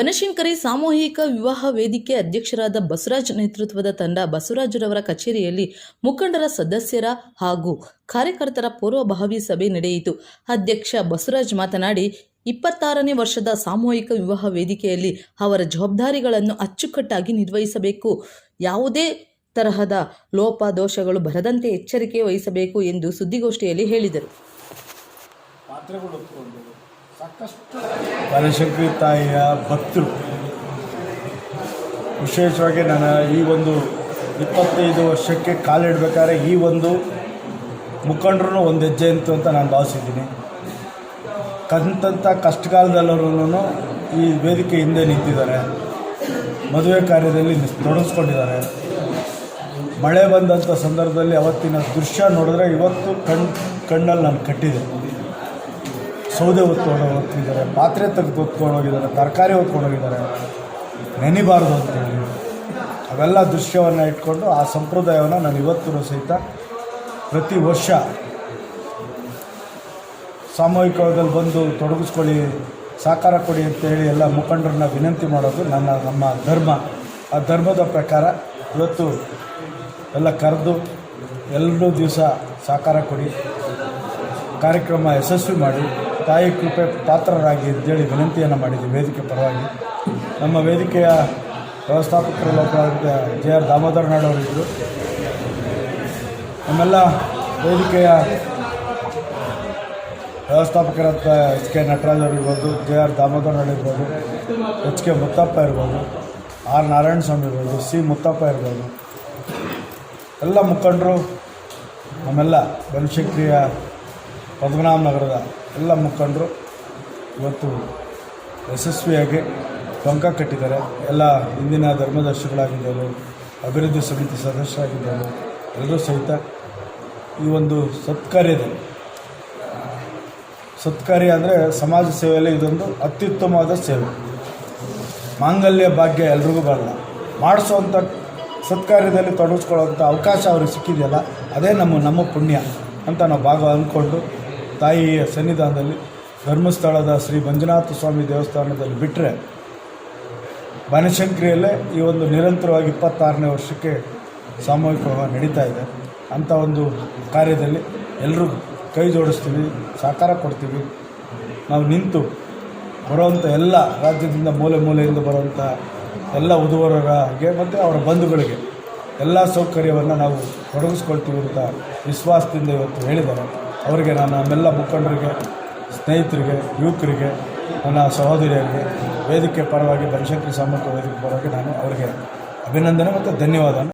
ಬನಶಂಕರಿ ಸಾಮೂಹಿಕ ವಿವಾಹ ವೇದಿಕೆ ಅಧ್ಯಕ್ಷರಾದ ಬಸವರಾಜ್ ನೇತೃತ್ವದ ತಂಡ ಬಸವರಾಜರವರ ಕಚೇರಿಯಲ್ಲಿ ಮುಖಂಡರ ಸದಸ್ಯರ ಹಾಗೂ ಕಾರ್ಯಕರ್ತರ ಪೂರ್ವಭಾವಿ ಸಭೆ ನಡೆಯಿತು. ಅಧ್ಯಕ್ಷ ಬಸವರಾಜ್ ಮಾತನಾಡಿ, ಇಪ್ಪತ್ತಾರನೇ ವರ್ಷದ ಸಾಮೂಹಿಕ ವಿವಾಹ ವೇದಿಕೆಯಲ್ಲಿ ಅವರ ಜವಾಬ್ದಾರಿಗಳನ್ನು ಅಚ್ಚುಕಟ್ಟಾಗಿ ನಿರ್ವಹಿಸಬೇಕು. ಯಾವುದೇ ತರಹದ ಲೋಪ, ದೋಷಗಳು ಬರದಂತೆ ಎಚ್ಚರಿಕೆ ವಹಿಸಬೇಕು ಎಂದು ಸುದ್ದಿಗೋಷ್ಠಿಯಲ್ಲಿ ಹೇಳಿದರು. ಬನಶಂಕರಿ ತಾಯಿಯ ಭಕ್ತರು. ವಿಶೇಷವಾಗಿ ನಾನು ಈ ಒಂದು ಇಪ್ಪತ್ತೈದು ವರ್ಷಕ್ಕೆ ಕಾಲಿಡಬೇಕಾದ್ರೆ ಈ ಒಂದು ಮುಖಂಡ್ರೂ ಒಂದು ಹೆಜ್ಜೆ ಅಂತು ಅಂತ ನಾನು ಭಾವಿಸಿದ್ದೀನಿ. ಕಂತಂಥ ಕಷ್ಟಕಾಲದಲ್ಲರೂ ಈ ವೇದಿಕೆ ಹಿಂದೆ ನಿಂತಿದ್ದಾರೆ. ಮದುವೆ ಕಾರ್ಯದಲ್ಲಿ ತೊಡಗಿಸ್ಕೊಂಡಿದ್ದಾರೆ. ಮಳೆ ಬಂದಂಥ ಸಂದರ್ಭದಲ್ಲಿ ಅವತ್ತಿನ ದೃಶ್ಯ ನೋಡಿದ್ರೆ ಇವತ್ತು ಕಣ್, ಕಣ್ಣಲ್ಲಿ ನಾನು ಕಟ್ಟಿದೆ. ಸೌದೆ ಹೊತ್ಕೊಂಡು ಹೋಗ್ತಿದ್ದಾರೆ, ಪಾತ್ರೆ ತೆಗೆದು ಹೊತ್ಕೊಂಡು ಹೋಗಿದ್ದಾರೆ, ತರಕಾರಿ ಹೊತ್ಕೊಂಡು ಹೋಗಿದ್ದಾರೆ, ನೆನಿಬಾರ್ದು ಅಂತೇಳಿ. ಅವೆಲ್ಲ ದೃಶ್ಯವನ್ನು ಇಟ್ಕೊಂಡು ಆ ಸಂಪ್ರದಾಯವನ್ನು ನಾನು ಇವತ್ತೂ ಸಹಿತ ಪ್ರತಿ ವರ್ಷ ಸಾಮೂಹಿಕವಾಗಿ ಬಂದು ತೊಡಗಿಸ್ಕೊಳ್ಳಿ, ಸಾಕಾರ ಕೊಡಿ ಅಂತೇಳಿ ಎಲ್ಲ ಮುಖಂಡರನ್ನ ವಿನಂತಿ ಮಾಡೋದು ನನ್ನ, ನಮ್ಮ ಧರ್ಮ. ಆ ಧರ್ಮದ ಪ್ರಕಾರ ಇವತ್ತು ಎಲ್ಲ ಕರೆದು ಎಲ್ಲರೂ ದಿವಸ ಸಾಕಾರ ಕೊಡಿ, ಕಾರ್ಯಕ್ರಮ ಯಶಸ್ವಿ ಮಾಡಿ. ತಾಯಿ ಕೃಪೆ ಪಾತ್ರರಾಗಿ ಅಂತೇಳಿ ವಿನಂತಿಯನ್ನು ಮಾಡಿದ್ದೀವಿ ವೇದಿಕೆ ಪರವಾಗಿ ನಮ್ಮ ವೇದಿಕೆಯ ವ್ಯವಸ್ಥಾಪಕರು ಲೋಕಾಯುಕ್ತ ಜೆ ಆರ್ ದಾಮೋದರ ನಾಡವರಿದ್ದರು ನಮ್ಮೆಲ್ಲ ವೇದಿಕೆಯ ವ್ಯವಸ್ಥಾಪಕರಾದ ಎಚ್ ಕೆ ನಟರಾಜ್ ಅವರಿರ್ಬೋದು ಜೆ ಆರ್ ದಾಮೋದರ್ ಇರ್ಬೋದು, ಎಚ್ ಕೆ ಮುತ್ತಪ್ಪ ಇರ್ಬೋದು, ಆರ್ ನಾರಾಯಣ ಸ್ವಾಮಿ ಇರ್ಬೋದು, ಸಿ ಮುತ್ತಪ್ಪ ಇರ್ಬೋದು. ಎಲ್ಲ ಮುಖಂಡರು ನಮ್ಮೆಲ್ಲ ಬನಶಕ್ತಿಯ ಪದ್ಮನಾಭ ನಗರದ ಎಲ್ಲ ಮುಖಂಡರು ಇವತ್ತು ಯಶಸ್ವಿಯಾಗಿ ಟೊಂಕ ಕಟ್ಟಿದ್ದಾರೆ. ಎಲ್ಲ ಹಿಂದಿನ ಧರ್ಮದರ್ಶಿಗಳಾಗಿದ್ದರು, ಅಭಿವೃದ್ಧಿ ಸಮಿತಿ ಸದಸ್ಯರಾಗಿದ್ದರು, ಎಲ್ಲರೂ ಸಹಿತ ಈ ಒಂದು ಸತ್ಕಾರ್ಯದಲ್ಲಿ. ಸತ್ಕಾರ್ಯ ಅಂದರೆ ಸಮಾಜ ಸೇವೆಯಲ್ಲಿ ಇದೊಂದು ಅತ್ಯುತ್ತಮವಾದ ಸೇವೆ. ಮಾಂಗಲ್ಯ ಭಾಗ್ಯ ಎಲ್ರಿಗೂ ಬರಲ್ಲ. ಮಾಡಿಸುವಂಥ ಸತ್ಕಾರ್ಯದಲ್ಲಿ ತೊಡಗಿಸ್ಕೊಳ್ಳೋವಂಥ ಅವಕಾಶ ಅವ್ರಿಗೆ ಸಿಕ್ಕಿದೆಯಲ್ಲ, ಅದೇ ನಮ್ಮ ನಮ್ಮ ಪುಣ್ಯ ಅಂತ ನಾವು ಭಾಗ ಅಂದ್ಕೊಂಡು ತಾಯಿಯ ಸನ್ನಿಧಾನದಲ್ಲಿ ಧರ್ಮಸ್ಥಳದ ಶ್ರೀ ಮಂಜುನಾಥ ಸ್ವಾಮಿ ದೇವಸ್ಥಾನದಲ್ಲಿ ಬಿಟ್ಟರೆ ಬನಶಂಕರಿಯಲ್ಲೇ ಈ ಒಂದು ನಿರಂತರವಾಗಿ ಇಪ್ಪತ್ತಾರನೇ ವರ್ಷಕ್ಕೆ ಸಾಮೂಹಿಕವಾಗಿ ನಡೀತಾ ಇದೆ. ಅಂಥ ಒಂದು ಕಾರ್ಯದಲ್ಲಿ ಎಲ್ಲರೂ ಕೈ ಜೋಡಿಸ್ತೀವಿ, ಸಹಕಾರ ಕೊಡ್ತೀವಿ. ನಾವು ನಿಂತು ಬರುವಂಥ ಎಲ್ಲ ರಾಜ್ಯದಿಂದ ಮೂಲೆ ಮೂಲೆಯಿಂದ ಬರುವಂಥ ಎಲ್ಲ ಉದುವರರಿಗೆ ಮತ್ತು ಅವರ ಬಂಧುಗಳಿಗೆ ಎಲ್ಲ ಸೌಕರ್ಯವನ್ನು ನಾವು ತೊಡಗಿಸ್ಕೊಳ್ತೀವಿ ಅಂತ ವಿಶ್ವಾಸದಿಂದ ಇವತ್ತು ಹೇಳಿದ್ದಾರೆ. ಅವರಿಗೆ ನಾನು ನಮ್ಮೆಲ್ಲ ಮುಖಂಡರಿಗೆ, ಸ್ನೇಹಿತರಿಗೆ, ಯುವಕರಿಗೆ, ನನ್ನ ಸಹೋದರಿಯರಿಗೆ, ವೇದಿಕೆ ಪರವಾಗಿ ಬನಶಂಕರಿ ಸಾಮರ್ಥ್ಯ ವೇದಿಕೆ ಪರವಾಗಿ ನಾನು ಅವರಿಗೆ ಅಭಿನಂದನೆ ಮತ್ತು ಧನ್ಯವಾದ